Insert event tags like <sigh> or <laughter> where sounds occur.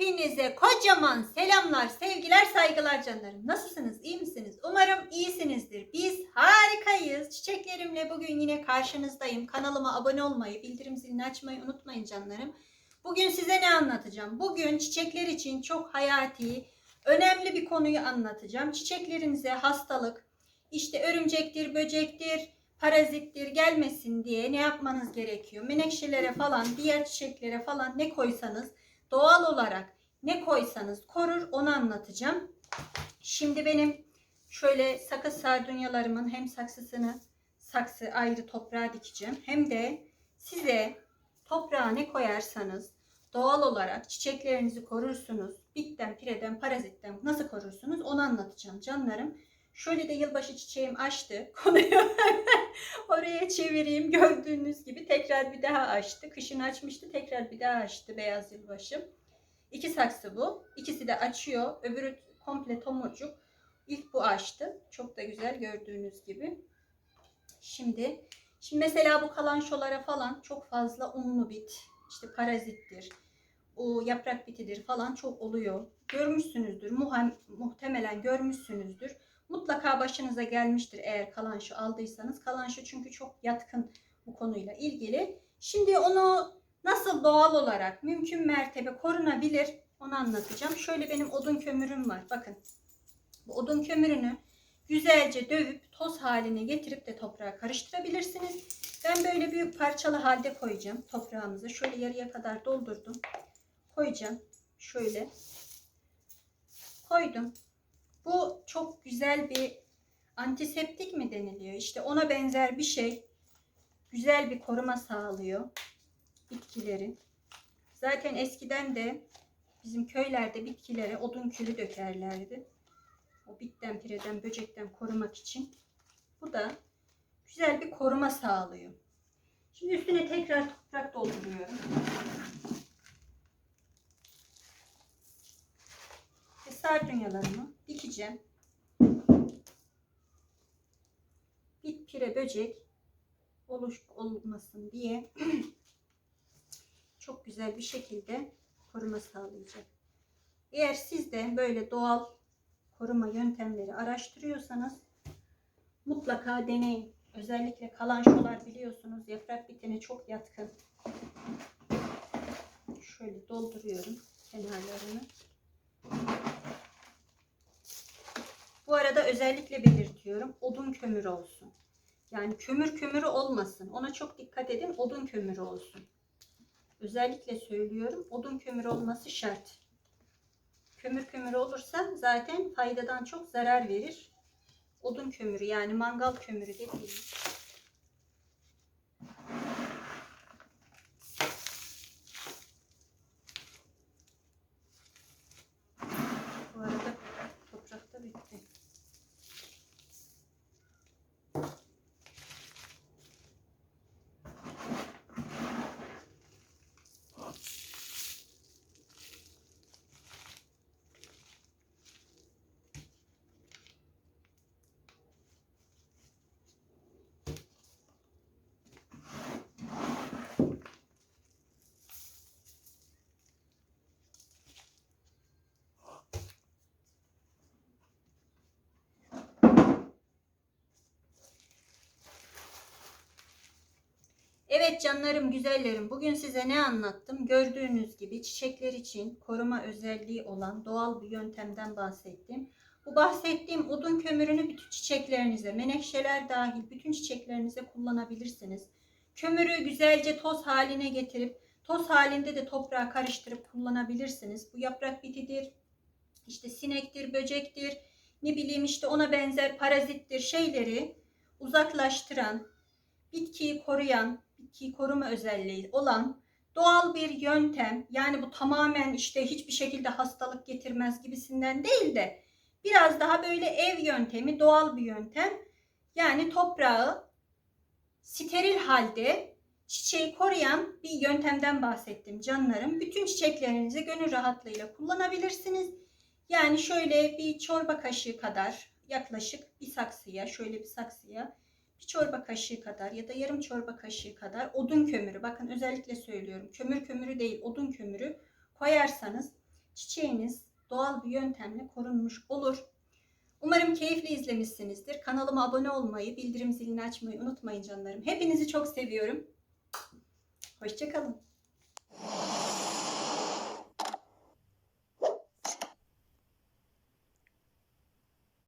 Hepinize kocaman selamlar, sevgiler, saygılar canlarım. Nasılsınız? iyi misiniz? Umarım iyisinizdir. Biz harikayız. Çiçeklerimle bugün yine karşınızdayım. Kanalıma abone olmayı, bildirim zilini açmayı unutmayın canlarım. Bugün size ne anlatacağım? Bugün çiçekler için çok hayati, önemli bir konuyu anlatacağım. Çiçeklerinize hastalık, işte örümcektir, böcektir, parazittir gelmesin diye ne yapmanız gerekiyor? Menekşelere falan, diğer çiçeklere falan ne koysanız doğal olarak ne koysanız korur onu anlatacağım. Şimdi benim şöyle sakız sardunyalarımın hem saksısını saksı ayrı toprağa dikeceğim hem de size toprağa ne koyarsanız doğal olarak çiçeklerinizi korursunuz. Bitten, pireden, parazitten nasıl korursunuz onu anlatacağım canlarım. Şöyle de yılbaşı çiçeğim açtı. <laughs> Konuyu oraya çevireyim. Gördüğünüz gibi tekrar bir daha açtı. Kışın açmıştı. Tekrar bir daha açtı beyaz yılbaşı. İki saksı bu. İkisi de açıyor. Öbürü komple tomurcuk. İlk bu açtı. Çok da güzel gördüğünüz gibi. Şimdi şimdi mesela bu kalançolara falan çok fazla unlu bit, işte parazittir, o yaprak bitidir falan çok oluyor. Görmüşsünüzdür. Muhtemelen görmüşsünüzdür. Mutlaka başınıza gelmiştir eğer kalanço aldıysanız. Kalanço çünkü çok yatkın bu konuyla ilgili. Şimdi onu nasıl doğal olarak mümkün mertebe korunabilir onu anlatacağım. Şöyle benim odun kömürüm var. Bakın. Bu odun kömürünü güzelce dövüp toz haline getirip de toprağa karıştırabilirsiniz. Ben böyle büyük parçalı halde koyacağım toprağımıza. Şöyle yarıya kadar doldurdum. Koyacağım. Şöyle. Koydum. Bu çok güzel bir antiseptik mi deniliyor? İşte ona benzer bir şey. Güzel bir koruma sağlıyor bitkileri. Zaten eskiden de bizim köylerde bitkilere odun külü dökerlerdi. O bitten, pireden, böcekten korumak için. Bu da güzel bir koruma sağlıyor. Şimdi üstüne tekrar toprak dolduruyorum. Ve sardunyalarımı dikeceğim. Bit, pire, böcek oluş olmasın diye <clears throat> çok güzel bir şekilde koruma sağlayacak. Eğer siz de böyle doğal koruma yöntemleri araştırıyorsanız mutlaka deneyin. Özellikle kalançolar biliyorsunuz yaprak bitene çok yatkın. Şöyle dolduruyorum kenarlarını. Bu arada özellikle belirtiyorum. Odun kömürü olsun. Yani kömür kömürü olmasın. Ona çok dikkat edin. Odun kömürü olsun. Özellikle söylüyorum. Odun kömürü olması şart. Kömür kömürü olursa zaten faydadan çok zarar verir. Odun kömürü yani mangal kömürü dediğimiz. Bu arada toprakta bitti. Evet canlarım, güzellerim. Bugün size ne anlattım? Gördüğünüz gibi çiçekler için koruma özelliği olan doğal bir yöntemden bahsettim. Bu bahsettiğim odun kömürünü bütün çiçeklerinize, menekşeler dahil bütün çiçeklerinize kullanabilirsiniz. Kömürü güzelce toz haline getirip toz halinde de toprağa karıştırıp kullanabilirsiniz. Bu yaprak bitidir, işte sinektir, böcektir, ne bileyim işte ona benzer parazittir şeyleri uzaklaştıran, bitkiyi koruyan, bitkiyi koruma özelliği olan doğal bir yöntem. Yani bu tamamen işte hiçbir şekilde hastalık getirmez gibisinden değil de biraz daha böyle ev yöntemi, doğal bir yöntem. Yani toprağı steril halde çiçeği koruyan bir yöntemden bahsettim canlarım. Bütün çiçeklerinizi gönül rahatlığıyla kullanabilirsiniz. Yani şöyle bir çorba kaşığı kadar yaklaşık bir saksıya, şöyle bir saksıya bir çorba kaşığı kadar ya da yarım çorba kaşığı kadar odun kömürü bakın özellikle söylüyorum kömür kömürü değil odun kömürü koyarsanız çiçeğiniz doğal bir yöntemle korunmuş olur. Umarım keyifli izlemişsinizdir. Kanalıma abone olmayı, bildirim zilini açmayı unutmayın canlarım. Hepinizi çok seviyorum. Hoşçakalın.